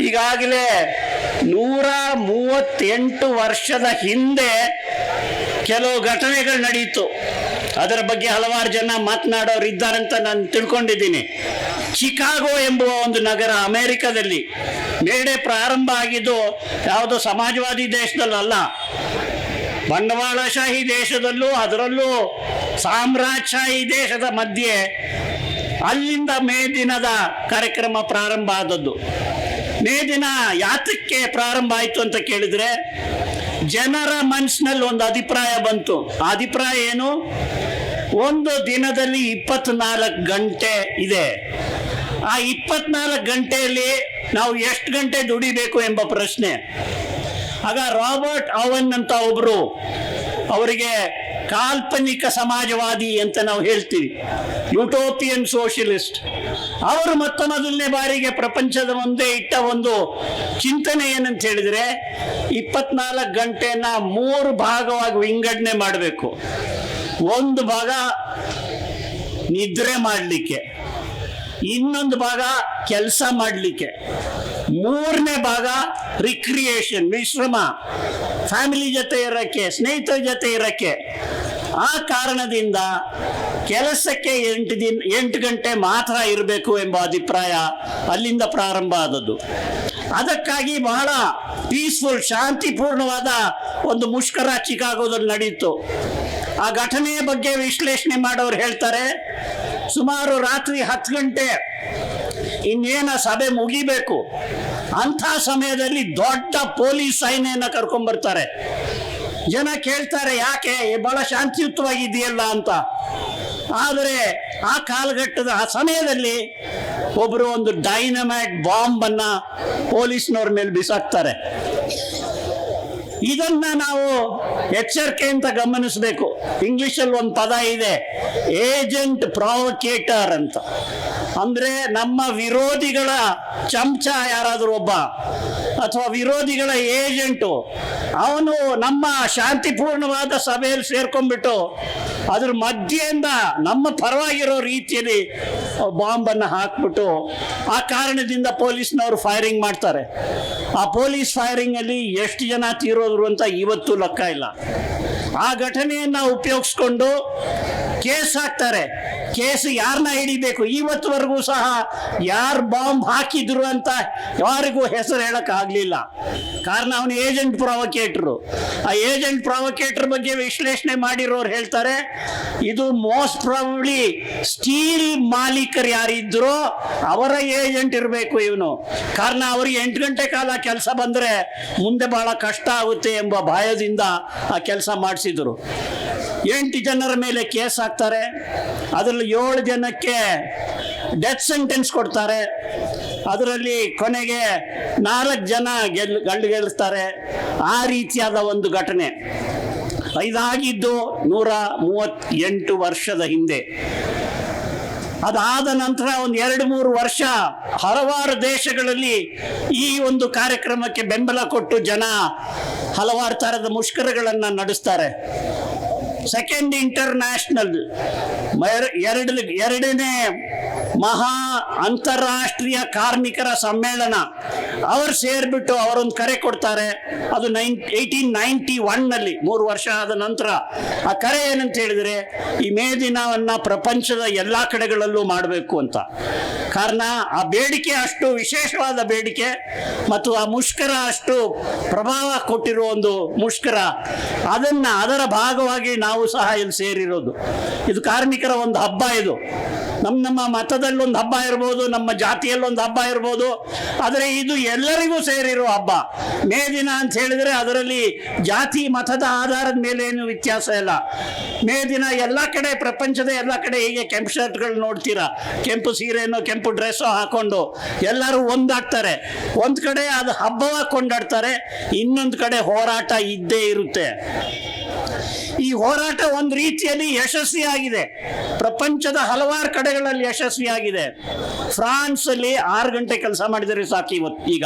ಈಗಾಗಲೇ ನೂರ ಮೂವತ್ತೆಂಟು ವರ್ಷದ ಹಿಂದೆ ಕೆಲವು ಘಟನೆಗಳು ನಡೆಯಿತು ಅದರ ಬಗ್ಗೆ ಹಲವಾರು ಜನ ಮಾತನಾಡೋರು ಇದ್ದಾರಂತ ನಾನು ತಿಳ್ಕೊಂಡಿದ್ದೀನಿ. ಚಿಕಾಗೋ ಎಂಬುವ ಒಂದು ನಗರ ಅಮೆರಿಕದಲ್ಲಿ ಮೇಡೆ ಪ್ರಾರಂಭ ಆಗಿದ್ದು ಯಾವುದೋ ಸಮಾಜವಾದಿ ದೇಶದಲ್ಲಲ್ಲ ಬಂಡವಾಳಶಾಹಿ ದೇಶದಲ್ಲೂ, ಅದರಲ್ಲೂ ಸಾಮ್ರಾಜ್ಯಶಾಹಿ ದೇಶದ ಮಧ್ಯೆ ಅಲ್ಲಿಂದ ಮೇ ದಿನದ ಕಾರ್ಯಕ್ರಮ ಪ್ರಾರಂಭ ಆದದ್ದು. ಮೇ ದಿನ ಯಾತಕ್ಕೆ ಪ್ರಾರಂಭ ಆಯಿತು ಅಂತ ಕೇಳಿದ್ರೆ, ಜನರ ಮನಸ್ಸಿನಲ್ಲಿ ಒಂದು ಅಭಿಪ್ರಾಯ ಬಂತು. ಆ ಅಭಿಪ್ರಾಯ ಏನು? ಒಂದು ದಿನದಲ್ಲಿ ಇಪ್ಪತ್ನಾಲ್ಕು ಗಂಟೆ ಇದೆ. ಆ ಇಪ್ಪತ್ನಾಲ್ಕು ಗಂಟೆಯಲ್ಲಿ ನಾವು ಎಷ್ಟು ಗಂಟೆ ದುಡಿಬೇಕು ಎಂಬ ಪ್ರಶ್ನೆ. ಆಗ ರಾಬರ್ಟ್ ಅವನ್ ಅಂತ ಒಬ್ರು ಅವರಿಗೆ ಕಾಲ್ಪನಿಕ ಸಮಾಜವಾದಿ ಅಂತ ನಾವು ಹೇಳ್ತೀವಿ. ಯುಟೋಪಿಯನ್ ಸೋಷಿಯಲಿಸ್ಟ್ ಅವರು ಮೊತ್ತ ಮೊದಲನೇ ಬಾರಿಗೆ ಪ್ರಪಂಚದ ಮುಂದೆ ಇಟ್ಟ ಒಂದು ಚಿಂತನೆ ಏನಂತ ಹೇಳಿದ್ರೆ, ಇಪ್ಪತ್ನಾಲ್ಕು ಗಂಟೆನ ಮೂರು ಭಾಗವಾಗಿ ವಿಂಗಡಣೆ ಮಾಡಬೇಕು. ಒಂದು ಭಾಗ ನಿದ್ರೆ ಮಾಡಲಿಕ್ಕೆ, ಇನ್ನೊಂದು ಭಾಗ ಕೆಲಸ ಮಾಡಲಿಕ್ಕೆ, ಮೂರನೇ ಭಾಗ ರಿಕ್ರಿಯೇಷನ್ ವಿಶ್ರಮ ಫ್ಯಾಮಿಲಿ ಜೊತೆ ಇರೋಕ್ಕೆ, ಸ್ನೇಹಿತರ ಜೊತೆ ಇರೋಕ್ಕೆ. ಆ ಕಾರಣದಿಂದ ಕೆಲಸಕ್ಕೆ ಎಂಟು ದಿನ, ಎಂಟು ಗಂಟೆ ಮಾತ್ರ ಇರಬೇಕು ಎಂಬ ಅಭಿಪ್ರಾಯ ಅಲ್ಲಿಂದ ಪ್ರಾರಂಭ ಆದದ್ದು. ಅದಕ್ಕಾಗಿ ಬಹಳ ಪೀಸ್ಫುಲ್ ಶಾಂತಿಪೂರ್ಣವಾದ ಒಂದು ಮುಷ್ಕರ ಚಿಕಾಗೋದಲ್ಲಿ ನಡೆಯಿತು. ಆ ಘಟನೆಯ ಬಗ್ಗೆ ವಿಶ್ಲೇಷಣೆ ಮಾಡೋರು ಹೇಳ್ತಾರೆ, ಸುಮಾರು ರಾತ್ರಿ ಹತ್ತು ಗಂಟೆ ಇನ್ನೇನ ಸಭೆ ಮುಗಿಬೇಕು. ಅಂಥ ಸಮಯದಲ್ಲಿ ದೊಡ್ಡ ಪೊಲೀಸ್ ಸೈನ್ಯನ ಕರ್ಕೊಂಡ್ಬರ್ತಾರೆ ಜನ ಕೇಳ್ತಾರೆ, ಯಾಕೆ? ಬಹಳ ಶಾಂತಿಯುತವಾಗಿದೆಯಲ್ಲ ಅಂತ. ಆದರೆ ಆ ಕಾಲಘಟ್ಟದ, ಆ ಸಮಯದಲ್ಲಿ ಒಬ್ಬರು ಒಂದು ಡೈನಮೈಟ್ ಬಾಂಬನ್ನು ಪೊಲೀಸ್ನವ್ರ ಮೇಲೆ ಬಿಸಾಕ್ತಾರೆ. ಇದನ್ನ ನಾವು ಎಚ್ಚರಿಕೆಯಿಂದ ಗಮನಿಸಬೇಕು. ಇಂಗ್ಲಿಷಲ್ಲಿ ಒಂದು ಪದ ಇದೆ, ಏಜೆಂಟ್ ಪ್ರಾವೊಕೇಟರ್ ಅಂತ. ಅಂದ್ರೆ ನಮ್ಮ ವಿರೋಧಿಗಳ ಚಮಚ ಯಾರಾದರೂ ಒಬ್ಬ ಅಥವಾ ವಿರೋಧಿಗಳ ಏಜೆಂಟು, ಅವನು ನಮ್ಮ ಶಾಂತಿಪೂರ್ಣವಾದ ಸಭೆಯಲ್ಲಿ ಸೇರ್ಕೊಂಡ್ಬಿಟ್ಟು ಅದ್ರ ಮಧ್ಯೆಯಿಂದ ನಮ್ಮ ಪರವಾಗಿರೋ ರೀತಿಯಲ್ಲಿ ಬಾಂಬನ್ನು ಹಾಕ್ಬಿಟ್ಟು ಆ ಕಾರಣದಿಂದ ಪೊಲೀಸ್ನವರು ಫೈರಿಂಗ್ ಮಾಡ್ತಾರೆ. ಆ ಪೊಲೀಸ್ ಫೈರಿಂಗ್ ಅಲ್ಲಿ ಎಷ್ಟು ಜನ ತೀರೋದ್ರು ಅಂತ ಇವತ್ತು ಲೆಕ್ಕ ಇಲ್ಲ. ಆ ಘಟನೆಯನ್ನ ಉಪಯೋಗಿಸ್ಕೊಂಡು ಕೇಸ್ ಹಾಕ್ತಾರೆ. ಕೇಸ್ ಯಾರನ್ನ ಹಿಡಿಬೇಕು? ಇವತ್ತುವರೆಗೂ ಸಹ ಯಾರು ಬಾಂಬ್ ಹಾಕಿದ್ರು ಅಂತ ಯಾರಿಗೂ ಹೆಸರು ಹೇಳಕ್ ಆಗ್ಲಿಲ್ಲ. ಕಾರಣ ಅವನು ಏಜೆಂಟ್ ಪ್ರಾವೊಕೇಟ್ರು. ಆ ಏಜೆಂಟ್ ಪ್ರೊವೊಕೇಟರ್ ಬಗ್ಗೆ ವಿಶ್ಲೇಷಣೆ ಮಾಡಿರೋರು ಹೇಳ್ತಾರೆ, ಇದು ಮೋಸ್ಟ್ ಪ್ರಾಬಬ್ಲಿ ಸ್ಟೀಲ್ ಮಾಲೀಕರು ಯಾರಿದ್ರೋ ಅವರ ಏಜೆಂಟ್ ಇರಬೇಕು ಇವನು. ಕಾರಣ ಅವ್ರಿಗೆ ಎಂಟು ಗಂಟೆ ಕಾಲ ಕೆಲಸ ಬಂದರೆ ಮುಂದೆ ಬಹಳ ಕಷ್ಟ ಆಗುತ್ತೆ ಎಂಬ ಭಯದಿಂದ ಆ ಕೆಲಸ ಮಾಡಿಸಿದ್ರು. ಎಂಟು ಜನರ ಮೇಲೆ ಕೇಸ್ ಹಾಕ್ತಾರೆ. ಅದರಲ್ಲಿ ಏಳು ಜನಕ್ಕೆ ಡೆತ್ ಸೆಂಟೆನ್ಸ್ ಕೊಡ್ತಾರೆ. ಅದರಲ್ಲಿ ಕೊನೆಗೆ ನಾಲ್ಕು ಜನ ಗೆಲ್, ಗಂಡು ಗೆಲ್ಲಿಸ್ತಾರೆ. ಆ ರೀತಿಯಾದ ಒಂದು ಘಟನೆ. ಇದಾಗಿದ್ದು ನೂರ ಮೂವತ್ತೆಂಟು ವರ್ಷದ ಹಿಂದೆ. ಅದಾದ ನಂತರ ಒಂದು ಎರಡು ಮೂರು ವರ್ಷ ಹಲವಾರು ದೇಶಗಳಲ್ಲಿ ಈ ಒಂದು ಕಾರ್ಯಕ್ರಮಕ್ಕೆ ಬೆಂಬಲ ಕೊಟ್ಟು ಜನ ಹಲವಾರು ಥರದ ಮುಷ್ಕರಗಳನ್ನು ನಡೆಸ್ತಾರೆ. ಸೆಕೆಂಡ್ ಇಂಟರ್ನ್ಯಾಷನಲ್ ಎರಡು ಎರಡನೇ ಮಹಾ ಅಂತಾರಾಷ್ಟ್ರೀಯ ಕಾರ್ಮಿಕರ ಸಮ್ಮೇಳನ. ಅವರು ಸೇರಿಬಿಟ್ಟು ಅವರೊಂದು ಕರೆ ಕೊಡ್ತಾರೆ. ಅದು ನೈನ್, ಏಯ್ಟೀನ್ ನೈಂಟಿ ಒನ್ನಲ್ಲಿ, ಮೂರು ವರ್ಷ ಆದ ನಂತರ. ಆ ಕರೆ ಏನಂತ ಹೇಳಿದರೆ, ಈ ಮೇ ದಿನವನ್ನು ಪ್ರಪಂಚದ ಎಲ್ಲ ಕಡೆಗಳಲ್ಲೂ ಮಾಡಬೇಕು ಅಂತ. ಕಾರಣ, ಆ ಬೇಡಿಕೆ ಅಷ್ಟು ವಿಶೇಷವಾದ ಬೇಡಿಕೆ ಮತ್ತು ಆ ಮುಷ್ಕರ ಅಷ್ಟು ಪ್ರಭಾವ ಕೊಟ್ಟಿರುವ ಒಂದು ಮುಷ್ಕರ. ಅದನ್ನ ಅದರ ಭಾಗವಾಗಿ ನಾವು ಸಹ ಇಲ್ಲಿ ಸೇರಿರೋದು. ಇದು ಕಾರ್ಮಿಕರ ಒಂದು ಹಬ್ಬ ಇದು. ನಮ್ಮ ನಮ್ಮ ಮತದಲ್ಲಿ ಒಂದು ಹಬ್ಬ ಇರ್ಬೋದು, ನಮ್ಮ ಜಾತಿಯಲ್ಲಿ ಒಂದು ಹಬ್ಬ ಇರ್ಬೋದು, ಆದರೆ ಇದು ಎಲ್ಲರಿಗೂ ಸೇರಿರೋ ಹಬ್ಬ. ಮೇ ದಿನ ಅಂತ ಹೇಳಿದ್ರೆ ಅದರಲ್ಲಿ ಜಾತಿ, ಮತದ ಆಧಾರದ ಮೇಲೆ ಏನು ವ್ಯತ್ಯಾಸ ಇಲ್ಲ. ಮೇ ದಿನ ಎಲ್ಲ ಕಡೆ, ಪ್ರಪಂಚದ ಎಲ್ಲ ಕಡೆ ಹೀಗೆ ಕೆಂಪು ಶರ್ಟ್ಗಳು ನೋಡ್ತೀರಾ? ಕೆಂಪು ಸೀರೆನೋ, ಕೆಂಪು ಡ್ರೆಸ್ಸೋ ಹಾಕೊಂಡು ಎಲ್ಲರೂ ಒಂದಾಗ್ತಾರೆ. ಒಂದು ಕಡೆ ಅದು ಹಬ್ಬವಾಗಿ ಕೊಂಡಾಡ್ತಾರೆ, ಇನ್ನೊಂದು ಕಡೆ ಹೋರಾಟ ಇದ್ದೇ ಇರುತ್ತೆ. ಈ ಹೋರಾಟ ಒಂದು ರೀತಿಯಲ್ಲಿ ಯಶಸ್ವಿಯಾಗಿದೆ. ಪ್ರಪಂಚದ ಹಲವಾರು ಕಡೆಗಳಲ್ಲಿ ಯಶಸ್ವಿಯಾಗಿದೆ. ಫ್ರಾನ್ಸ್ ಅಲ್ಲಿ ಆರು ಗಂಟೆ ಕೆಲಸ ಮಾಡಿದರೆ ಸಾಕು ಇವತ್ತು ಈಗ.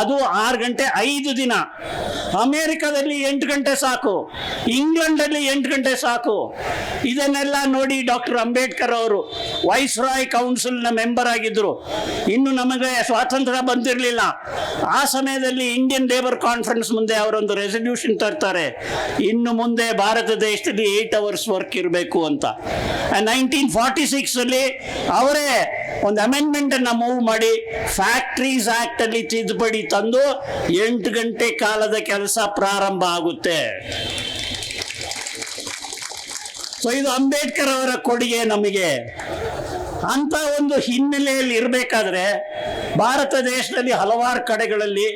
ಅದು ಆರು ಗಂಟೆ ಐದು ದಿನ. ಅಮೆರಿಕದಲ್ಲಿ ಎಂಟು ಗಂಟೆ ಸಾಕು. ಇಂಗ್ಲೆಂಡ್ ಅಲ್ಲಿ ಎಂಟು ಗಂಟೆ ಸಾಕು. ಇದನ್ನೆಲ್ಲ ನೋಡಿ ಡಾಕ್ಟರ್ ಅಂಬೇಡ್ಕರ್ ಅವರು ವೈಸ್ ರಾಯ್ ಕೌನ್ಸಿಲ್ನ ಮೆಂಬರ್ ಆಗಿದ್ರು. ಇನ್ನು ನಮಗೆ ಸ್ವಾತಂತ್ರ್ಯ ಬಂದಿರಲಿಲ್ಲ. ಆ ಸಮಯದಲ್ಲಿ ಇಂಡಿಯನ್ ಲೇಬರ್ ಕಾನ್ಫರೆನ್ಸ್ ಮುಂದೆ ಅವರೊಂದು ರೆಸಲ್ಯೂಷನ್ ತರ್ತಾರೆ. ಇನ್ನು ಮುಂದೆ ಭಾರತ ದೇಶದಲ್ಲಿ ಏಟ್ ಅವರ್ಸ್ ವರ್ಕ್ ಇರಬೇಕು ಅಂತ. ನೈನ್ಟೀನ್ ಫಾರ್ಟಿ ಸಿಕ್ಸ್ ಅಲ್ಲಿ ಅವರೇ ಒಂದು ಅಮೆಂಡ್ಮೆಂಟ್ ಅನ್ನ ಮೂವ್ ಮಾಡಿ ಫ್ಯಾಕ್ಟ್ರೀಸ್ ಆಕ್ಟ್ ಅಲ್ಲಿ ತಿದ್ದುಪಡಿ ತಂದು ಎಂಟು ಗಂಟೆ ಕಾಲದ ಕೆಲಸ ಪ್ರಾರಂಭ ಆಗುತ್ತೆ. ಸೊ ಇದು ಅಂಬೇಡ್ಕರ್ ಅವರ ಕೊಡುಗೆ ನಮಗೆ. ಅಂತ ಒಂದು ಹಿನ್ನೆಲೆಯಲ್ಲಿ ಇರಬೇಕಾದ್ರೆ ಭಾರತ ದೇಶದಲ್ಲಿ ಹಲವಾರು ಕಡೆಗಳಲ್ಲಿ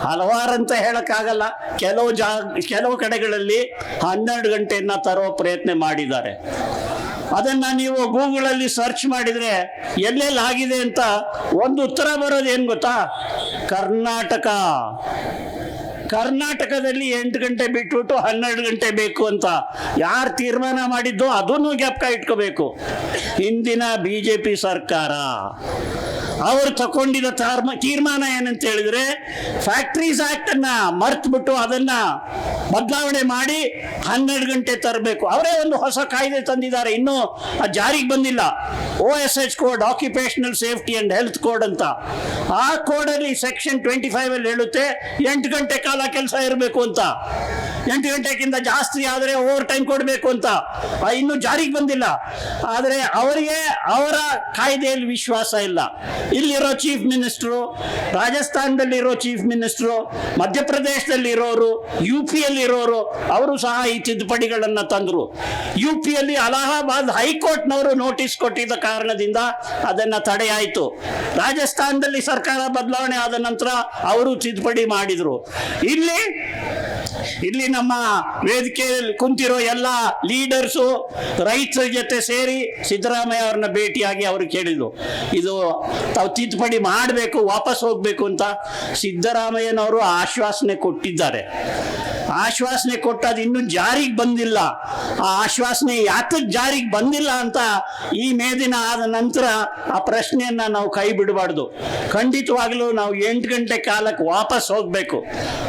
ಹಲವಾರು ಅಂತ ಹೇಳಕ್ಕಾಗಲ್ಲ, ಕೆಲವು ಜಾ, ಕೆಲವು ಕಡೆಗಳಲ್ಲಿ ಹನ್ನೆರಡು ಗಂಟೆಯನ್ನ ತರೋ ಪ್ರಯತ್ನ ಮಾಡಿದ್ದಾರೆ. ಅದನ್ನ ನೀವು ಗೂಗಲ್ ಅಲ್ಲಿ ಸರ್ಚ್ ಮಾಡಿದ್ರೆ ಎಲ್ಲೆಲ್ಲಿ ಆಗಿದೆ ಅಂತ ಒಂದು ಉತ್ತರ ಬರೋದು ಏನು ಗೊತ್ತಾ? ಕರ್ನಾಟಕ. ಕರ್ನಾಟಕದಲ್ಲಿ ಎಂಟು ಗಂಟೆ ಬಿಟ್ಬಿಟ್ಟು ಹನ್ನೆರಡು ಗಂಟೆ ಬೇಕು ಅಂತ ಯಾರು ತೀರ್ಮಾನ ಮಾಡಿದ್ದು ಅದನ್ನು ಜ್ಞಾಪಕ ಇಟ್ಕೋಬೇಕು. ಹಿಂದಿನ ಬಿ ಜೆ ಪಿ ಸರ್ಕಾರ. ಅವರು ತಗೊಂಡಿದ್ದ ತಾರ್ಮ, ತೀರ್ಮಾನ ಏನಂತ ಹೇಳಿದ್ರೆ ಫ್ಯಾಕ್ಟ್ರೀಸ್ ಆಕ್ಟ್ ಅನ್ನ ಮರ್ತ್ಬಿಟ್ಟು ಅದನ್ನ ಬದಲಾವಣೆ ಮಾಡಿ ಹನ್ನೆರಡು ಗಂಟೆ ತರಬೇಕು. ಅವರೇ ಒಂದು ಹೊಸ ಕಾಯ್ದೆ ತಂದಿದ್ದಾರೆ. ಇನ್ನೂ ಜಾರಿಗೆ ಬಂದಿಲ್ಲ. O S H code occupational safety and health code ಅಂತ. ಆ ಕೋಡಲ್ಲಿ ಸೆಕ್ಷನ್ ಟ್ವೆಂಟಿ ಫೈವ್ ಅಲ್ಲಿ ಹೇಳುತ್ತೆ, ಎಂಟು ಗಂಟೆ ಕಾಲ ಕೆಲಸ ಇರಬೇಕು ಅಂತ. ಎಂಟು ಗಂಟೆಗಿಂತ ಜಾಸ್ತಿ ಆದರೆ ಓವರ್ ಟೈಮ್ ಕೊಡಬೇಕು ಅಂತ. ಇನ್ನೂ ಜಾರಿಗೆ ಬಂದಿಲ್ಲ. ಆದರೆ ಅವರಿಗೆ ಅವರ ಕಾಯ್ದೆಯಲ್ಲಿ ವಿಶ್ವಾಸ ಇಲ್ಲ. ಇಲ್ಲಿರೋ ಚೀಫ್ ಮಿನಿಸ್ಟ್ರು ರಾಜಸ್ಥಾನದಲ್ಲಿರೋ ಚೀಫ್ ಮಿನಿಸ್ಟ್ರು ಮಧ್ಯಪ್ರದೇಶದಲ್ಲಿ ಇರೋರು ಯು ಇರೋರು ಅವರು ಸಹ ಈ ತಿದ್ದುಪಡಿಗಳನ್ನು ತಂದರು. ಯು ಪಿಯಲ್ಲಿ ಅಲಹಾಬಾದ್ ಹೈಕೋರ್ಟ್ನವರು ನೋಟಿಸ್ ಕೊಟ್ಟಿದ್ದ ಕಾರಣದಿಂದ ಅದನ್ನು ತಡೆಯಾಯಿತು. ರಾಜಸ್ಥಾನದಲ್ಲಿ ಸರ್ಕಾರ ಬದಲಾವಣೆ ಆದ ನಂತರ ಅವರು ತಿದ್ದುಪಡಿ ಮಾಡಿದರು. ಇಲ್ಲಿ ಇಲ್ಲಿ ನಮ್ಮ ವೇದಿಕೆಯಲ್ಲಿ ಕುಂತಿರೋ ಎಲ್ಲ ಲೀಡರ್ಸು ರೈತರ ಜೊತೆ ಸೇರಿ ಸಿದ್ದರಾಮಯ್ಯ ಅವ್ರನ್ನ ಭೇಟಿಯಾಗಿ ಅವರು ಕೇಳಿದ್ರು. ಇದು ತಾವು ತಿದ್ದುಪಡಿ ಮಾಡಬೇಕು, ವಾಪಸ್ ಹೋಗಬೇಕು ಅಂತ ಸಿದ್ದರಾಮಯ್ಯನವರು ಆಶ್ವಾಸನೆ ಕೊಟ್ಟಿದ್ದಾರೆ. ಆಶ್ವಾಸನೆ ಕೊಟ್ಟದು ಇನ್ನೂ ಜಾರಿಗೆ ಬಂದಿಲ್ಲ. ಆ ಆಶ್ವಾಸನೆ ಯಾತಕ್ಕೆ ಜಾರಿಗೆ ಬಂದಿಲ್ಲ ಅಂತ ಈ ಮೇ ದಿನ ಆದ ನಂತರ ಆ ಪ್ರಶ್ನೆಯನ್ನ ನಾವು ಕೈ ಬಿಡಬಾರ್ದು. ಖಂಡಿತವಾಗ್ಲೂ ನಾವು ಎಂಟು ಗಂಟೆ ಕಾಲಕ್ಕೆ ವಾಪಸ್ ಹೋಗಬೇಕು.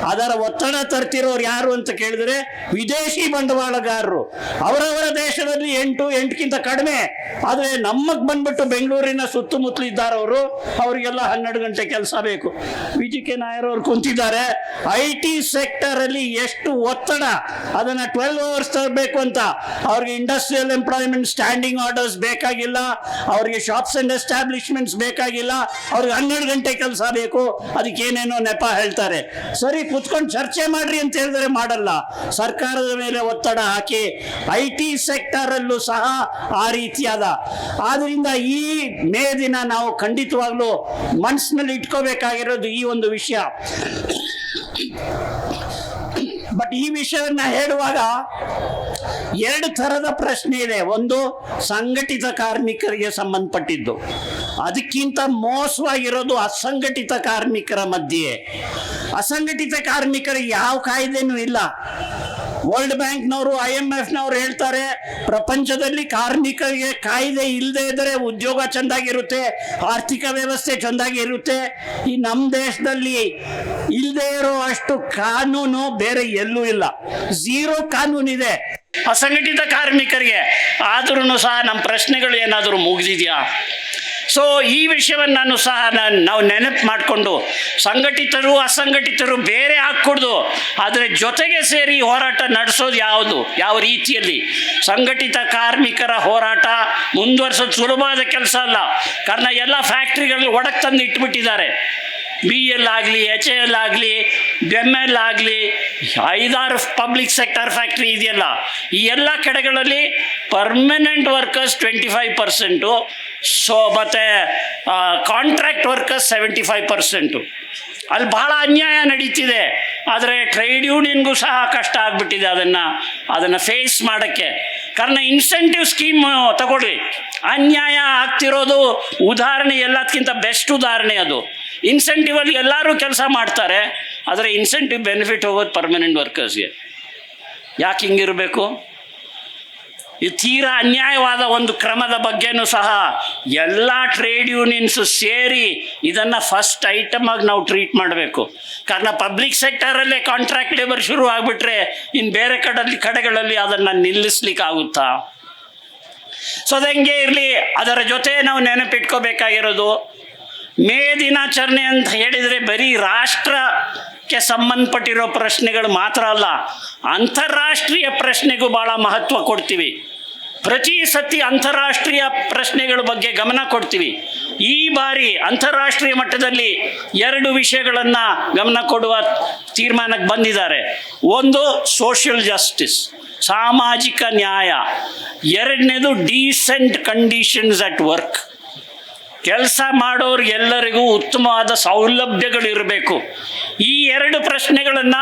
ಅದರ ಒತ್ತಡ ತರ್ತಿರೋರು ಯಾರು ಅಂತ ಕೇಳಿದ್ರೆ ವಿದೇಶಿ ಬಂಡವಾಳಗಾರರು. ಅವರವರ ದೇಶದಲ್ಲಿ ಎಂಟು, ಎಂಟಕ್ಕಿಂತ ಕಡಿಮೆ. ಆದರೆ ನಮಗೆ ಬಂದ್ಬಿಟ್ಟು ಬೆಂಗಳೂರಿನ ಸುತ್ತಮುತ್ತಲು ಇದ್ದಾರವರು, ಅವರಿಗೆಲ್ಲ ಹನ್ನೆರಡು ಗಂಟೆ ಕೆಲಸ ಬೇಕು. ವಿಜಿ ಕೆ. ನಾಯರ್ ನಾಯರವ್ರು ಕುಂತಿದ್ದಾರೆ. ಐ ಟಿ ಸೆಕ್ಟರ್ ಅಲ್ಲಿ ಎಷ್ಟು ಒತ್ತಡ. ಅದನ್ನ ಟ್ವೆಲ್ವ್ ಅವರ್ಸ್ ತರಬೇಕು ಅಂತ. ಅವ್ರಿಗೆ ಇಂಡಸ್ಟ್ರಿಯಲ್ ಎಂಪ್ಲಾಯ್ಮೆಂಟ್ ಸ್ಟ್ಯಾಂಡಿಂಗ್ ಆರ್ಡರ್ಸ್ ಬೇಕಾಗಿಲ್ಲ. ಅವ್ರಿಗೆ ಶಾಪ್ಸ್ ಅಂಡ್ ಎಸ್ಟಾಬ್ಲಿಷ್ಮೆಂಟ್ಸ್ ಬೇಕಾಗಿಲ್ಲ. ಅವ್ರಿಗೆ ಹನ್ನೆರಡು ಗಂಟೆ ಕೆಲಸ ಬೇಕು. ಅದಕ್ಕೆ ಏನೇನೋ ನೆಪ ಹೇಳ್ತಾರೆ. ಸರಿ, ಕುತ್ಕೊಂಡು ಚರ್ಚೆ ಮಾಡ್ರಿ ಅಂತ ಹೇಳಿದ್ರೆ ಮಾಡಲ್ಲ. ಸರ್ಕಾರದ ಮೇಲೆ ಒತ್ತಡ ಹಾಕಿ ಐ ಟಿ ಸೆಕ್ಟರ್ ಅಲ್ಲೂ ಸಹ ಆ ರೀತಿಯಾದ ಆದ್ರಿಂದ ಈ ಮೇ ದಿನ ನಾವು ಖಂಡಿತವಾಗ್ಲೂ ಮನಸ್ಸಿನಲ್ಲಿ ಇಟ್ಕೋಬೇಕಾಗಿರೋದು ಈ ಒಂದು ವಿಷಯ. ಬಟ್ ಈ ವಿಷಯವನ್ನ ಹೇಳುವಾಗ ಎರಡು ಥರದ ಪ್ರಶ್ನೆ ಇದೆ. ಒಂದು ಸಂಘಟಿತ ಕಾರ್ಮಿಕರಿಗೆ ಸಂಬಂಧಪಟ್ಟಿದ್ದು. ಅದಕ್ಕಿಂತ ಮೋಸವಾಗಿರೋದು ಅಸಂಘಟಿತ ಕಾರ್ಮಿಕರ ಮಧ್ಯೆ. ಅಸಂಘಟಿತ ಕಾರ್ಮಿಕರಿಗೆ ಯಾವ ಕಾಯ್ದೆನೂ ಇಲ್ಲ. ವರ್ಲ್ಡ್ ಬ್ಯಾಂಕ್ನವರು, ಐ ಎಂ ಎಫ್ನವರು ಹೇಳ್ತಾರೆ, ಪ್ರಪಂಚದಲ್ಲಿ ಕಾರ್ಮಿಕರಿಗೆ ಕಾಯ್ದೆ ಇಲ್ಲದೆ ಇದ್ದರೆ ಉದ್ಯೋಗ ಚೆಂದಾಗಿರುತ್ತೆ, ಆರ್ಥಿಕ ವ್ಯವಸ್ಥೆ ಚೆಂದಾಗಿರುತ್ತೆ. ಈ ನಮ್ಮ ದೇಶದಲ್ಲಿ ಇಲ್ಲದೆ ಇರೋ ಅಷ್ಟು ಕಾನೂನು ಬೇರೆ ಎಲ್ಲೂ ಇಲ್ಲ. ಝೀರೋ ಕಾನೂನಿದೆ ಅಸಂಘಟಿತ ಕಾರ್ಮಿಕರಿಗೆ ಆದ್ರೂ ಸಹ ನಮ್ಮ ಪ್ರಶ್ನೆಗಳು ಏನಾದರೂ ಮುಗಿದಿದೆಯಾ? ಸೊ ಈ ವಿಷಯವನ್ನು ನಾನು ಸಹ ನಾನು ನಾವು ನೆನಪು ಮಾಡಿಕೊಂಡು ಸಂಘಟಿತರು, ಅಸಂಘಟಿತರು ಬೇರೆ ಹಾಕ್ಕೊಡ್ದು, ಆದರೆ ಜೊತೆಗೆ ಸೇರಿ ಹೋರಾಟ ನಡೆಸೋದು ಯಾವುದು? ಯಾವ ರೀತಿಯಲ್ಲಿ? ಸಂಘಟಿತ ಕಾರ್ಮಿಕರ ಹೋರಾಟ ಮುಂದುವರ್ಸೋದು ಸುಲಭವಾದ ಕೆಲಸ ಅಲ್ಲ. ಕಾರಣ ಎಲ್ಲ ಫ್ಯಾಕ್ಟ್ರಿಗಳಲ್ಲಿ ಒಡಕ್ ತಂದು ಇಟ್ಬಿಟ್ಟಿದ್ದಾರೆ. ಬಿ ಎಲ್ ಆಗಲಿ ಎಚ್ ಎಲ್ ಆಗಲಿ ಎಂ ಎಲ್ ಆಗಲಿ, ಐದಾರು ಪಬ್ಲಿಕ್ ಸೆಕ್ಟರ್ ಫ್ಯಾಕ್ಟ್ರಿ ಇದೆಯಲ್ಲ. ಈ ಎಲ್ಲ ಕಡೆಗಳಲ್ಲಿ permanent workers twenty five percent so ಮತ್ತು contract workers seventy five percent ಅಲ್ಲಿ ಬಹಳ ಅನ್ಯಾಯ ನಡೀತಿದೆ. ಆದರೆ ಟ್ರೇಡ್ ಯೂನಿಯನ್ಗೂ ಸಹ ಕಷ್ಟ ಆಗಿಬಿಟ್ಟಿದೆ ಅದನ್ನು ಅದನ್ನು ಫೇಸ್ ಮಾಡೋಕ್ಕೆ. ಕಾರಣ ಇನ್ಸೆಂಟಿವ್ ಸ್ಕೀಮ್ ತಗೊಳ್ಳಿ. ಅನ್ಯಾಯ ಆಗ್ತಿರೋದು ಉದಾಹರಣೆ ಎಲ್ಲದಕ್ಕಿಂತ ಬೆಸ್ಟ್ ಉದಾಹರಣೆ ಅದು. ಇನ್ಸೆಂಟಿವಲ್ಲಿ ಎಲ್ಲರೂ ಕೆಲಸ ಮಾಡ್ತಾರೆ, ಆದರೆ ಇನ್ಸೆಂಟಿವ್ ಬೆನಿಫಿಟ್ ಹೋಗೋದು ಪರ್ಮನೆಂಟ್ ವರ್ಕರ್ಸ್ಗೆ ಯಾಕೆ ಹಿಂಗಿರಬೇಕು? ಈ ತೀರಾ ಅನ್ಯಾಯವಾದ ಒಂದು ಕ್ರಮದ ಬಗ್ಗೆನೂ ಸಹ ಎಲ್ಲ ಟ್ರೇಡ್ ಯೂನಿಯನ್ಸು ಸೇರಿ ಇದನ್ನು ಫಸ್ಟ್ ಐಟಮ್ ಆಗಿ ನಾವು ಟ್ರೀಟ್ ಮಾಡಬೇಕು. ಕಾರಣ ಪಬ್ಲಿಕ್ ಸೆಕ್ಟರಲ್ಲೇ ಕಾಂಟ್ರಾಕ್ಟ್ ಲೇಬರ್ ಶುರು ಆಗಿಬಿಟ್ರೆ ಇನ್ನು ಬೇರೆ ಕಡಲ್ಲಿ ಕಡೆಗಳಲ್ಲಿ ಅದನ್ನು ನಿಲ್ಲಿಸ್ಲಿಕ್ಕಾಗುತ್ತಾ ಸೊ ಅದಂಗೆ ಇರಲಿ? ಅದರ ಜೊತೆ ನಾವು ನೆನಪಿಟ್ಕೋಬೇಕಾಗಿರೋದು, ಮೇ ದಿನಾಚರಣೆ ಅಂತ ಹೇಳಿದರೆ ಬರೀ ರಾಷ್ಟ್ರಕ್ಕೆ ಸಂಬಂಧಪಟ್ಟಿರೋ ಪ್ರಶ್ನೆಗಳು ಮಾತ್ರ ಅಲ್ಲ, ಅಂತಾರಾಷ್ಟ್ರೀಯ ಪ್ರಶ್ನೆಗೂ ಭಾಳ ಮಹತ್ವ ಕೊಡ್ತೀವಿ. ಪ್ರತಿ ಸತಿ ಅಂತಾರಾಷ್ಟ್ರೀಯ ಪ್ರಶ್ನೆಗಳ ಬಗ್ಗೆ ಗಮನ ಕೊಡ್ತೀವಿ. ಈ ಬಾರಿ ಅಂತಾರಾಷ್ಟ್ರೀಯ ಮಟ್ಟದಲ್ಲಿ ಎರಡು ವಿಷಯಗಳನ್ನು ಗಮನ ಕೊಡುವ ತೀರ್ಮಾನಕ್ಕೆ ಬಂದಿದ್ದಾರೆ. ಒಂದು ಸೋಷಿಯಲ್ ಜಸ್ಟಿಸ್ ಸಾಮಾಜಿಕ ನ್ಯಾಯ. ಎರಡನೇದು ಡೀಸೆಂಟ್ ಕಂಡೀಷನ್ಸ್ ಅಟ್ ವರ್ಕ್ ಕೆಲಸ ಮಾಡೋರಿಗೆಲ್ಲರಿಗೂ ಉತ್ತಮವಾದ ಸೌಲಭ್ಯಗಳಿರಬೇಕು. ಈ ಎರಡು ಪ್ರಶ್ನೆಗಳನ್ನು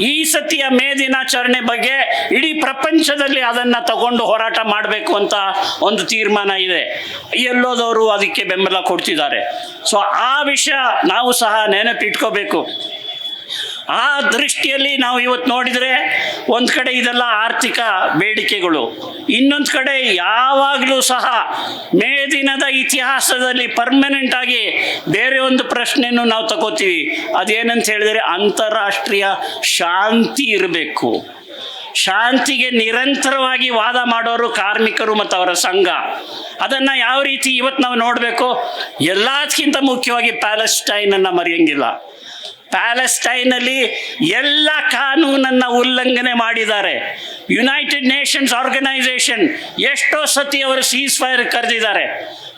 ಈ ಸತಿಯ ಮೇ ದಿನಾಚರಣೆ ಬಗ್ಗೆ ಇಡೀ ಪ್ರಪಂಚದಲ್ಲಿ ಅದನ್ನು ತಗೊಂಡು ಹೋರಾಟ ಮಾಡಬೇಕು ಅಂತ ಒಂದು ತೀರ್ಮಾನ ಇದೆ. ಎಲ್ಲೋದವರು ಅದಕ್ಕೆ ಬೆಂಬಲ ಕೊಡ್ತಿದ್ದಾರೆ. ಸೊ ಆ ವಿಷಯ ನಾವು ಸಹ ನೆನಪಿಟ್ಕೋಬೇಕು. ಆ ದೃಷ್ಟಿಯಲ್ಲಿ ನಾವು ಇವತ್ತು ನೋಡಿದರೆ ಒಂದು ಕಡೆ ಇದೆಲ್ಲ ಆರ್ಥಿಕ ಬೇಡಿಕೆಗಳು, ಇನ್ನೊಂದು ಕಡೆ ಯಾವಾಗಲೂ ಸಹ ಮೇ ದಿನದ ಇತಿಹಾಸದಲ್ಲಿ ಪರ್ಮನೆಂಟ್ ಆಗಿ ಬೇರೆ ಒಂದು ಪ್ರಶ್ನೆಯನ್ನು ನಾವು ತಗೋತೀವಿ. ಅದೇನಂತ ಹೇಳಿದರೆ ಅಂತಾರಾಷ್ಟ್ರೀಯ ಶಾಂತಿ ಇರಬೇಕು. ಶಾಂತಿಗೆ ನಿರಂತರವಾಗಿ ವಾದ ಮಾಡೋರು ಕಾರ್ಮಿಕರು ಮತ್ತು ಅವರ ಸಂಘ. ಅದನ್ನು ಯಾವ ರೀತಿ ಇವತ್ತು ನಾವು ನೋಡಬೇಕು? ಎಲ್ಲದಕ್ಕಿಂತ ಮುಖ್ಯವಾಗಿ ಪ್ಯಾಲೆಸ್ಟೈನನ್ನು ಮರೆಯಂಗಿಲ್ಲ. ಪ್ಯಾಲೆಸ್ಟೈನಲ್ಲಿ ಎಲ್ಲ ಕಾನೂನನ್ನು ಉಲ್ಲಂಘನೆ ಮಾಡಿದ್ದಾರೆ. ಯುನೈಟೆಡ್ ನೇಷನ್ಸ್ ಆರ್ಗನೈಸೇಷನ್ ಎಷ್ಟೋ ಸತಿ ಅವರು ಸೀಸ್ ಫೈರ್ ಕರೆದಿದ್ದಾರೆ.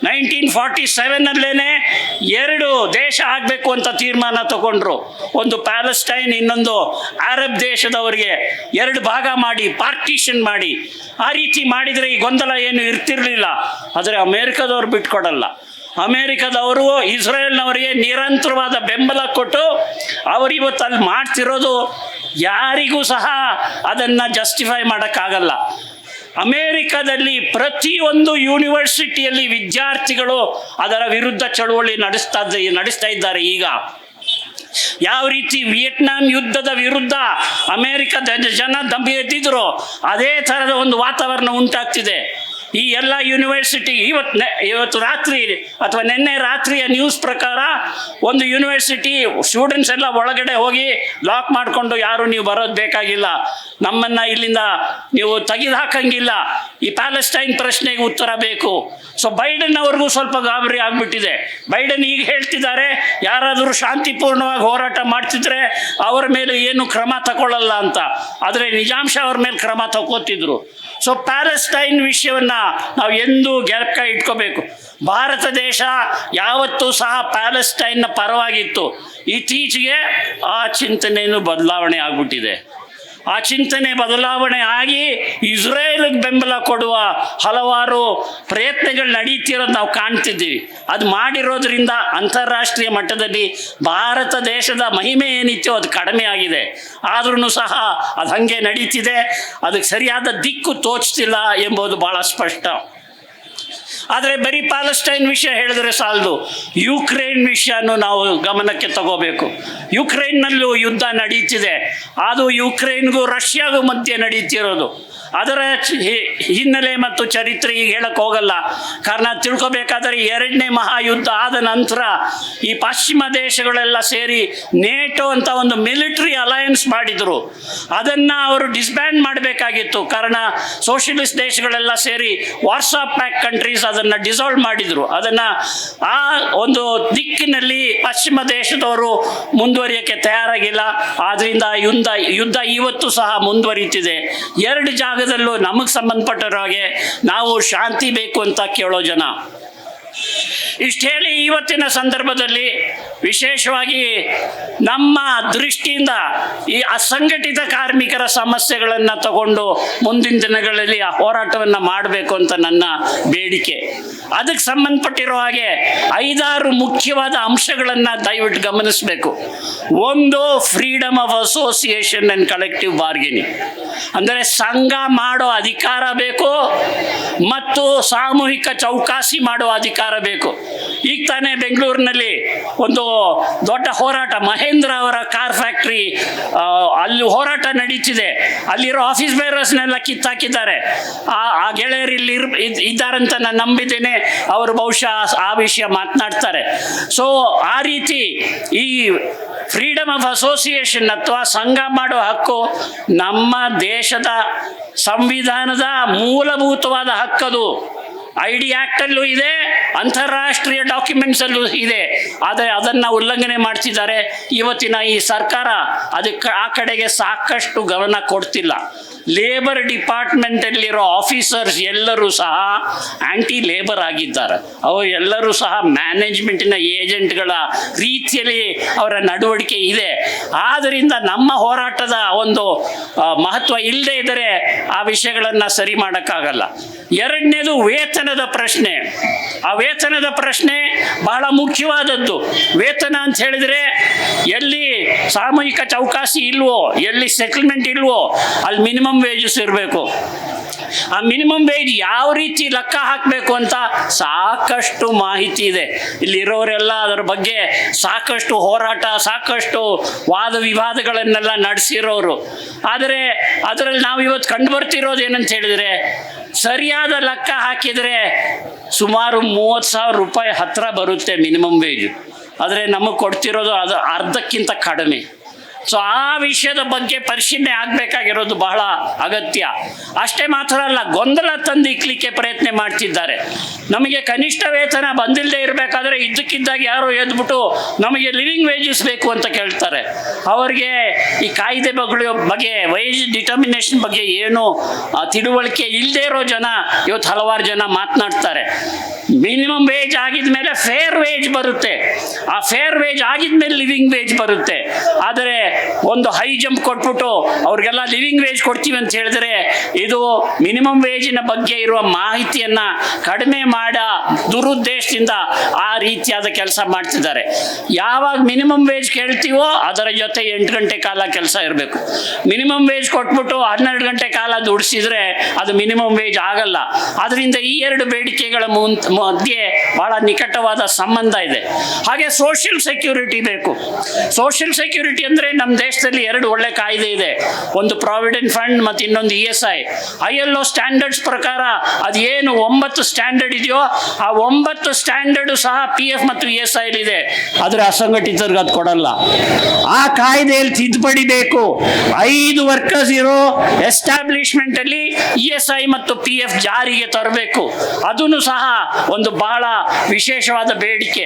ನೈನ್ಟೀನ್ ಫಾರ್ಟಿ ಸೆವೆನಲ್ಲೇ ಎರಡು ದೇಶ ಆಗಬೇಕು ಅಂತ ತೀರ್ಮಾನ ತಗೊಂಡ್ರು. ಒಂದು ಪ್ಯಾಲೆಸ್ಟೈನ್, ಇನ್ನೊಂದು ಅರಬ್ ದೇಶದವರಿಗೆ ಎರಡು ಭಾಗ ಮಾಡಿ ಪಾರ್ಟಿಷನ್ ಮಾಡಿ. ಆ ರೀತಿ ಮಾಡಿದರೆ ಈ ಗೊಂದಲ ಏನು ಇರ್ತಿರ್ಲಿಲ್ಲ. ಆದರೆ ಅಮೇರಿಕಾದವ್ರು ಬಿಟ್ಕೊಡಲ್ಲ. ಅಮೇರಿಕದವರು ಇಸ್ರೇಲ್ನವರಿಗೆ ನಿರಂತರವಾದ ಬೆಂಬಲ ಕೊಟ್ಟು ಅವರು ಇವತ್ತು ಅಲ್ಲಿ ಮಾಡ್ತಿರೋದು ಯಾರಿಗೂ ಸಹ ಅದನ್ನು ಜಸ್ಟಿಫೈ ಮಾಡೋಕ್ಕಾಗಲ್ಲ. ಅಮೇರಿಕದಲ್ಲಿ ಪ್ರತಿಯೊಂದು ಯೂನಿವರ್ಸಿಟಿಯಲ್ಲಿ ವಿದ್ಯಾರ್ಥಿಗಳು ಅದರ ವಿರುದ್ಧ ಚಳುವಳಿ ನಡೆಸ್ತಾ ನಡೆಸ್ತಾ ಇದ್ದಾರೆ ಈಗ. ಯಾವ ರೀತಿ ವಿಯೆಟ್ನಾಂ ಯುದ್ಧದ ವಿರುದ್ಧ ಅಮೇರಿಕದ ಜನ ದಂಬಿ ಎದ್ದಿದ್ರು, ಅದೇ ಥರದ ಒಂದು ವಾತಾವರಣ ಉಂಟಾಗ್ತಿದೆ. ಈ ಎಲ್ಲ ಯೂನಿವರ್ಸಿಟಿ ಇವತ್ತು ಇವತ್ತು ರಾತ್ರಿ ಅಥವಾ ನಿನ್ನೆ ರಾತ್ರಿಯ ನ್ಯೂಸ್ ಪ್ರಕಾರ ಒಂದು ಯೂನಿವರ್ಸಿಟಿ ಸ್ಟೂಡೆಂಟ್ಸ್ ಎಲ್ಲ ಒಳಗಡೆ ಹೋಗಿ ಲಾಕ್ ಮಾಡಿಕೊಂಡು ಯಾರು ನೀವು ಬರೋದು ಬೇಕಾಗಿಲ್ಲ. ನಮ್ಮನ್ನು ಇಲ್ಲಿಂದ ನೀವು ತೆಗೆದು ಹಾಕಂಗಿಲ್ಲ ಈ ಪ್ಯಾಲೆಸ್ಟೈನ್ ಪ್ರಶ್ನೆಗೆ ಉತ್ತರ ಬೇಕು. ಸೊ ಬೈಡನ್ ಅವ್ರಿಗೂ ಸ್ವಲ್ಪ ಗಾಬರಿ ಆಗಿಬಿಟ್ಟಿದೆ. ಬೈಡನ್ ಈಗ ಹೇಳ್ತಿದ್ದಾರೆ, ಯಾರಾದರೂ ಶಾಂತಿಪೂರ್ಣವಾಗಿ ಹೋರಾಟ ಮಾಡ್ತಿದ್ರೆ ಅವರ ಮೇಲೆ ಏನು ಕ್ರಮ ತಗೊಳ್ಳಲ್ಲ ಅಂತ. ಆದರೆ ನಿಜಾಂಶ ಅವ್ರ ಮೇಲೆ ಕ್ರಮ ತಗೋತಿದ್ರು ಸೊ ಪ್ಯಾಲೆಸ್ಟೈನ್ ವಿಷಯವನ್ನು ನಾವು ಎಂದೂ ಗೆಲಕ ಇಟ್ಕೋಬೇಕು. ಭಾರತ ದೇಶ ಯಾವತ್ತೂ ಸಹ ಪ್ಯಾಲೆಸ್ಟೈನ್ನ ಪರವಾಗಿತ್ತು. ಇತ್ತೀಚೆಗೆ ಆ ಚಿಂತನೆಯನ್ನು ಬದಲಾವಣೆ ಆಗಿಬಿಟ್ಟಿದೆ. ಆ ಚಿಂತನೆ ಬದಲಾವಣೆ ಆಗಿ ಇಸ್ರೇಲ್ಗೆ ಬೆಂಬಲ ಕೊಡುವ ಹಲವಾರು ಪ್ರಯತ್ನಗಳು ನಡೀತಿರೋದು ನಾವು ಕಾಣ್ತಿದ್ದೀವಿ. ಅದು ಮಾಡಿರೋದ್ರಿಂದ ಅಂತಾರಾಷ್ಟ್ರೀಯ ಮಟ್ಟದಲ್ಲಿ ಭಾರತ ದೇಶದ ಮಹಿಮೆ ಏನಿತ್ತು ಅದು ಕಡಿಮೆ ಆಗಿದೆ. ಆದ್ರೂ ಸಹ ಅದು ಹಾಗೆ ನಡೀತಿದೆ. ಅದಕ್ಕೆ ಸರಿಯಾದ ದಿಕ್ಕು ತೋಚ್ತಿಲ್ಲ ಎಂಬುದು ಭಾಳ ಸ್ಪಷ್ಟ. ಆದರೆ ಬರೀ ಪ್ಯಾಲೆಸ್ಟೈನ್ ವಿಷಯ ಹೇಳಿದ್ರೆ ಸಾಲದು. ಯುಕ್ರೇನ್ ವಿಷಯನೂ ನಾವು ಗಮನಕ್ಕೆ ತಗೋಬೇಕು. ಯುಕ್ರೇನ್ನಲ್ಲೂ ಯುದ್ಧ ನಡೀತಿದೆ. ಅದು ಯುಕ್ರೇನ್ಗೂ ರಷ್ಯಾಗೂ ಮಧ್ಯೆ ನಡೀತಿರೋದು. ಅದರ ಹಿನ್ನೆಲೆ ಮತ್ತು ಚರಿತ್ರೆ ಈಗ ಹೇಳಕ್ಕೆ ಹೋಗಲ್ಲ. ಕಾರಣ ತಿಳ್ಕೊಬೇಕಾದರೆ ಎರಡನೇ ಮಹಾಯುದ್ಧ ಆದ ನಂತರ ಈ ಪಶ್ಚಿಮ ದೇಶಗಳೆಲ್ಲ ಸೇರಿ ನೇಟೋ ಅಂತ ಒಂದು ಮಿಲಿಟರಿ ಅಲಯನ್ಸ್ ಮಾಡಿದರು. ಅದನ್ನು ಅವರು ಡಿಸ್ಬ್ಯಾಂಡ್ ಮಾಡಬೇಕಾಗಿತ್ತು. ಕಾರಣ ಸೋಷಿಯಲಿಸ್ಟ್ ದೇಶಗಳೆಲ್ಲ ಸೇರಿ ವಾಟ್ಸಾಪ್ ಪ್ಯಾಕ್ ಕಂಟ್ರೀಸ್ ಅದನ್ನು ಡಿಸಾಲ್ವ್ ಮಾಡಿದರು. ಅದನ್ನು ಆ ಒಂದು ದಿಕ್ಕಿನಲ್ಲಿ ಪಶ್ಚಿಮ ದೇಶದವರು ಮುಂದುವರಿಯೋಕ್ಕೆ ತಯಾರಾಗಿಲ್ಲ. ಆದ್ದರಿಂದ ಯುದ್ಧ ಯುದ್ಧ ಇವತ್ತು ಸಹ ಮುಂದುವರಿಯುತ್ತಿದೆ. ಎರಡು ಜಾಗದಲ್ಲೂ ನಮಗೆ ಸಂಬಂಧಪಟ್ಟರ ಹಾಗೆ ನಾವು ಶಾಂತಿ ಬೇಕು ಅಂತ ಕೇಳೋ ಜನ. ಇಷ್ಟು ಹೇಳಿ ಇವತ್ತಿನ ಸಂದರ್ಭದಲ್ಲಿ ವಿಶೇಷವಾಗಿ ನಮ್ಮ ದೃಷ್ಟಿಯಿಂದ ಈ ಅಸಂಘಟಿತ ಕಾರ್ಮಿಕರ ಸಮಸ್ಯೆಗಳನ್ನು ತಗೊಂಡು ಮುಂದಿನ ದಿನಗಳಲ್ಲಿ ಆ ಹೋರಾಟವನ್ನು ಮಾಡಬೇಕು ಅಂತ ನನ್ನ ಬೇಡಿಕೆ. ಅದಕ್ಕೆ ಸಂಬಂಧಪಟ್ಟಿರೋ ಹಾಗೆ ಐದಾರು ಮುಖ್ಯವಾದ ಅಂಶಗಳನ್ನು ದಯವಿಟ್ಟು ಗಮನಿಸಬೇಕು. ಒಂದು freedom of association and collective bargaining ಅಂದರೆ ಸಂಘ ಮಾಡೋ ಅಧಿಕಾರ ಬೇಕು ಮತ್ತು ಸಾಮೂಹಿಕ ಚೌಕಾಸಿ ಮಾಡುವ ಅಧಿಕಾರ ಬೇಕು. ಈಗ ತಾನೇ ಬೆಂಗಳೂರಿನಲ್ಲಿ ಒಂದು ದೊಡ್ಡ ಹೋರಾಟ, ಮಹೇಂದ್ರ ಅವರ ಕಾರ್ ಫ್ಯಾಕ್ಟ್ರಿ ಅಲ್ಲಿ ಹೋರಾಟ ನಡೀತಿದೆ. ಅಲ್ಲಿರೋ ಆಫೀಸ್ ಬೇರರ್ಸ್ನೆಲ್ಲ ಕಿತ್ತಾಕಿದ್ದಾರೆ. ಆ ಆ ಗೆಳೆಯರು ಇಲ್ಲಿ ಇದ್ದಾರಂತ ನಾನು ನಂಬಿದ್ದೇನೆ. ಅವರು ಬಹುಶಃ ಆ ವಿಷಯ ಮಾತನಾಡ್ತಾರೆ. ಸೊ ಆ ರೀತಿ ಈ ಫ್ರೀಡಮ್ ಆಫ್ ಅಸೋಸಿಯೇಷನ್ ಅಥವಾ ಸಂಘ ಮಾಡೋ ಹಕ್ಕು ನಮ್ಮ ದೇಶದ ಸಂವಿಧಾನದ ಮೂಲಭೂತವಾದ ಹಕ್ಕದು ಐ ಡಿ ಆ್ಯಕ್ಟಲ್ಲೂ ಇದೆ, ಅಂತಾರಾಷ್ಟ್ರೀಯ ಡಾಕ್ಯುಮೆಂಟ್ಸಲ್ಲೂ ಇದೆ. ಆದರೆ ಅದನ್ನು ಉಲ್ಲಂಘನೆ ಮಾಡ್ತಿದ್ದಾರೆ. ಇವತ್ತಿನ ಈ ಸರ್ಕಾರ ಅದಕ್ಕೆ ಆ ಕಡೆಗೆ ಸಾಕಷ್ಟು ಗಮನ ಕೊಡ್ತಿಲ್ಲ. ಲೇಬರ್ ಡಿಪಾರ್ಟ್ಮೆಂಟಲ್ಲಿರೋ ಆಫೀಸರ್ಸ್ ಎಲ್ಲರೂ ಸಹ ಆ್ಯಂಟಿ ಲೇಬರ್ ಆಗಿದ್ದಾರೆ. ಅವರು ಎಲ್ಲರೂ ಸಹ ಮ್ಯಾನೇಜ್ಮೆಂಟಿನ ಏಜೆಂಟ್ಗಳ ರೀತಿಯಲ್ಲಿ ಅವರ ನಡವಳಿಕೆ ಇದೆ. ಆದ್ದರಿಂದ ನಮ್ಮ ಹೋರಾಟದ ಒಂದು ಮಹತ್ವ ಇಲ್ಲದೆ ಇದ್ದರೆ ಆ ವಿಷಯಗಳನ್ನು ಸರಿ ಮಾಡೋಕ್ಕಾಗಲ್ಲ. ಎರಡನೇದು ವೇತನದ ಪ್ರಶ್ನೆ. ಆ ವೇತನದ ಪ್ರಶ್ನೆ ಬಹಳ ಮುಖ್ಯವಾದದ್ದು. ವೇತನ ಅಂತ ಹೇಳಿದ್ರೆ ಎಲ್ಲಿ ಸಾಮೂಹಿಕ ಚೌಕಾಸಿ ಇಲ್ವೋ, ಎಲ್ಲಿ ಸೆಟಲ್ಮೆಂಟ್ ಇಲ್ವೋ, ಅಲ್ಲಿ ಮಿನಿಮಮ್ ವೇಜಸ್ ಇರಬೇಕು. ಆ ಮಿನಿಮಮ್ ವೇಜ್ ಯಾವ ರೀತಿ ಲೆಕ್ಕ ಹಾಕಬೇಕು ಅಂತ ಸಾಕಷ್ಟು ಮಾಹಿತಿ ಇದೆ. ಇಲ್ಲಿರೋರೆಲ್ಲ ಅದರ ಬಗ್ಗೆ ಸಾಕಷ್ಟು ಹೋರಾಟ, ಸಾಕಷ್ಟು ವಾದ ವಿವಾದಗಳನ್ನೆಲ್ಲ ನಡೆಸಿರೋರು. ಆದರೆ ಅದರಲ್ಲಿ ನಾವು ಇವತ್ತು ಕಂಡು ಬರ್ತಿರೋದು ಏನಂತ ಹೇಳಿದರೆ ಸರಿಯಾದ ಲೆಕ್ಕ ಹಾಕಿದರೆ ಸುಮಾರು ಮೂವತ್ತು ಸಾವಿರ ರೂಪಾಯಿ ಹತ್ತಿರ ಬರುತ್ತೆ ಮಿನಿಮಮ್ ವೇಜ್. ಆದರೆ ನಮಗೆ ಕೊಡ್ತಿರೋದು ಅದು ಅರ್ಧಕ್ಕಿಂತ ಕಡಿಮೆ. ಸೊ ಆ ವಿಷಯದ ಬಗ್ಗೆ ಪರಿಶೀಲನೆ ಆಗಬೇಕಾಗಿರೋದು ಬಹಳ ಅಗತ್ಯ. ಅಷ್ಟೇ ಮಾತ್ರ ಅಲ್ಲ, ಗೊಂದಲ ತಂದಿಕ್ಲಿಕ್ಕೆ ಪ್ರಯತ್ನ ಮಾಡ್ತಿದ್ದಾರೆ. ನಮಗೆ ಕನಿಷ್ಠ ವೇತನ ಬಂದಿಲ್ಲದೆ ಇರಬೇಕಾದ್ರೆ ಇದ್ದಕ್ಕಿದ್ದಾಗ ಯಾರೋ ಎದ್ಬಿಟ್ಟು ನಮಗೆ ಲಿವಿಂಗ್ ವೇಜಸ್ ಬೇಕು ಅಂತ ಕೇಳ್ತಾರೆ. ಅವರಿಗೆ ಈ ಕಾಯ್ದೆ ಬಗ್ಗೆ ಬಗ್ಗೆ ವೇಜ್ ಡಿಟರ್ಮಿನೇಷನ್ ಬಗ್ಗೆ ಏನು ತಿಳುವಳಿಕೆ ಇಲ್ಲದೆ ಇರೋ ಜನ ಇವತ್ತು ಹಲವಾರು ಜನ ಮಾತನಾಡ್ತಾರೆ. ಮಿನಿಮಮ್ ವೇಜ್ ಆಗಿದ ಮೇಲೆ ಫೇರ್ ವೇಜ್ ಬರುತ್ತೆ. ಆ ಫೇರ್ ವೇಜ್ ಆಗಿದ ಮೇಲೆ ಲಿವಿಂಗ್ ವೇಜ್ ಬರುತ್ತೆ. ಆದರೆ ಒಂದು ಹೈ ಜಂಪ್ ಕೊಟ್ಬಿಟ್ಟು ಅವ್ರಿಗೆಲ್ಲ ಲಿವಿಂಗ್ ವೇಜ್ ಕೊಡ್ತೀವಿ ಅಂತ ಹೇಳಿದ್ರೆ ಇದು ಮಿನಿಮಮ್ ವೇಜಿನ ಬಗ್ಗೆ ಇರುವ ಮಾಹಿತಿಯನ್ನ ಕಡಿಮೆ ಮಾಡ ದುರುದ್ದೇಶದಿಂದ ಆ ರೀತಿಯಾದ ಕೆಲಸ ಮಾಡ್ತಿದ್ದಾರೆ. ಯಾವಾಗ ಮಿನಿಮಮ್ ವೇಜ್ ಕೇಳ್ತೀವೋ ಅದರ ಜೊತೆ ಎಂಟು ಗಂಟೆ ಕಾಲ ಕೆಲಸ ಇರಬೇಕು. ಮಿನಿಮಮ್ ವೇಜ್ ಕೊಟ್ಬಿಟ್ಟು ಹನ್ನೆರಡು ಗಂಟೆ ಕಾಲ ದುಡಿಸಿದ್ರೆ ಅದು ಮಿನಿಮಮ್ ವೇಜ್ ಆಗಲ್ಲ. ಅದರಿಂದ ಈ ಎರಡು ಬೇಡಿಕೆಗಳ ಮಧ್ಯೆ ಬಹಳ ನಿಕಟವಾದ ಸಂಬಂಧ ಇದೆ. ಹಾಗೆ ಸೋಷಿಯಲ್ ಸೆಕ್ಯೂರಿಟಿ ಬೇಕು. ಸೋಷಿಯಲ್ ಸೆಕ್ಯೂರಿಟಿ ಅಂದರೆ ನಮ್ಮ ದೇಶದಲ್ಲಿ ಎರಡು ಒಳ್ಳೆ ಕಾಯ್ದೆ ಇದೆ. ಒಂದು ಪ್ರಾವಿಡೆಂಟ್ ಫಂಡ್ ಮತ್ತು ಇನ್ನೊಂದು E S I I L O standards ಪ್ರಕಾರ ಅದು ಏನು ಒಂಬತ್ತು ಸ್ಟ್ಯಾಂಡರ್ಡ್ ಇದೆಯೋ, ಆ ಒಂಬತ್ತು ಸ್ಟ್ಯಾಂಡರ್ಡು ಸಹ ಪಿ ಎಫ್ ಮತ್ತು ಇ ಎಸ್ ಐ ಇದೆ. ಆದರೆ ಅಸಂಘಟಿತರಿಗೆ ಅದು ಕೊಡಲ್ಲ. ಆ ಕಾಯ್ದೆಯಲ್ಲಿ ತಿದ್ದುಪಡಿ ಬೇಕು. ಐದು ವರ್ಕರ್ಸ್ ಇರೋ ಎಸ್ಟಾಬ್ಲಿಷ್ಮೆಂಟ್ ಅಲ್ಲಿ ಇ ಎಸ್ ಐ ಮತ್ತು ಪಿ ಎಫ್ ಜಾರಿಗೆ ತರಬೇಕು. ಅದನ್ನು ಸಹ ಒಂದು ಬಹಳ ವಿಶೇಷವಾದ ಬೇಡಿಕೆ.